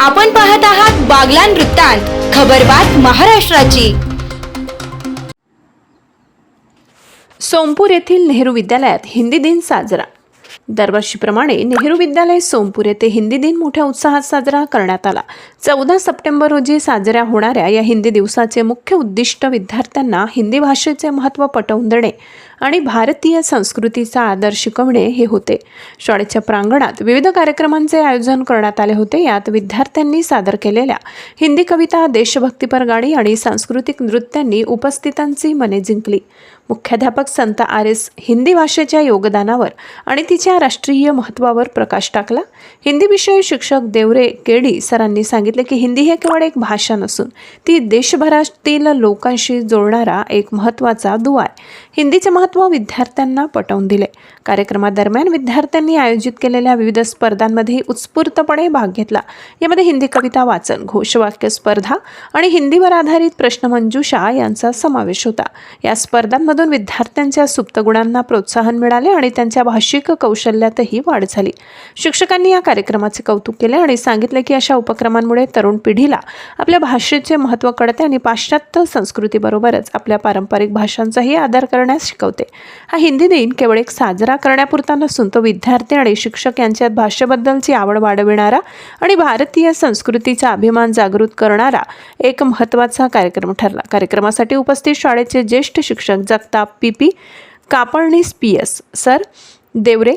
आपण पाहत आहात बागलान वृत्तांत खबरबात महाराष्ट्राची. सोमपूर येथील नेहरू विद्यालयात हिंदी दिन साजरा. दरवर्षीप्रमाणे नेहरू विद्यालय सोमपूर येथे हिंदी दिन मोठ्या उत्साहात साजरा करण्यात आला. चौदा सप्टेंबर रोजी साजऱ्या होणाऱ्या या हिंदी दिवसाचे मुख्य उद्दिष्ट विद्यार्थ्यांना हिंदी भाषेचे महत्त्व पटवून देणे आणि भारतीय संस्कृतीचा आदर शिकवणे हे होते. शाळेच्या प्रांगणात विविध कार्यक्रमांचे आयोजन करण्यात आले होते. यात विद्यार्थ्यांनी सादर केलेल्या हिंदी कविता देशभक्तीपर गाणी आणि सांस्कृतिक नृत्यांनी उपस्थितांची मने जिंकली. मुख्याध्यापक संत आर एस हिंदी भाषेच्या योगदानावर आणि तिच्या राष्ट्रीय महत्त्वावर प्रकाश टाकला. हिंदी विषय शिक्षक देवरे केडी सरांनी सांगितले की हिंदी हे केवळ एक भाषा नसून ती देशभरातील लोकांशी जोडणारा एक महत्त्वाचा दुवा आहे. हिंदीचे महत्त्व विद्यार्थ्यांना पटवून दिले. कार्यक्रमादरम्यान विद्यार्थ्यांनी आयोजित केलेल्या विविध स्पर्धांमध्ये उत्स्फूर्तपणे भाग घेतला. यामध्ये हिंदी कविता वाचन घोषवाक्य स्पर्धा आणि हिंदीवर आधारित प्रश्नमंजुषा यांचा समावेश होता. या स्पर्धांमधून विद्यार्थ्यांच्या सुप्त गुणांना प्रोत्साहन मिळाले आणि त्यांच्या भाषिक कौशल्यातही वाढ झाली. शिक्षकांनी या कार्यक्रमाचे कौतुक केले आणि सांगितले की अशा उपक्रमांमुळे तरुण पिढीला आपल्या भाषेचे महत्त्व कळते आणि पाश्चात्य संस्कृतीबरोबरच आपल्या पारंपरिक भाषांचाही आदर करण्यास शिकवते. हा हिंदी दिन केवळ एक साजरा करण्यापुरता नसून तो विद्यार्थी आणि शिक्षक यांच्यात भाषेबद्दलची आवड वाढविणारा आणि भारतीय संस्कृतीचा अभिमान जागृत करणारा एक महत्त्वाचा कार्यक्रम ठरला. कार्यक्रमासाठी उपस्थित शाळेचे ज्येष्ठ शिक्षक Jagtap P P Kapalnis P S sir Deore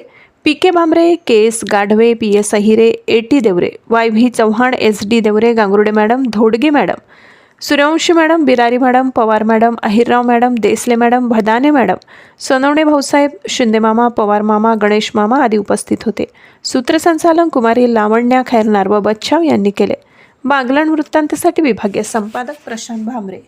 P K Bhambare K S Gadhave P S Ahire A T Deore Y V Chavan S D Deore Gangurde madam Dhodge madam Suryawanshi madam Birari madam Pawar madam Ahirrao madam Desale madam Bhadane madam Sonawane Bhausaheb Shinde मामा पवार मामा गणेश मामा आदी उपस्थित होते. सूत्रसंचालन कुमारी लावण्या खैरनार व बच्छाव यांनी केले. बागलाण वृत्तांतसाठी विभागीय संपादक प्रशांत भामरे.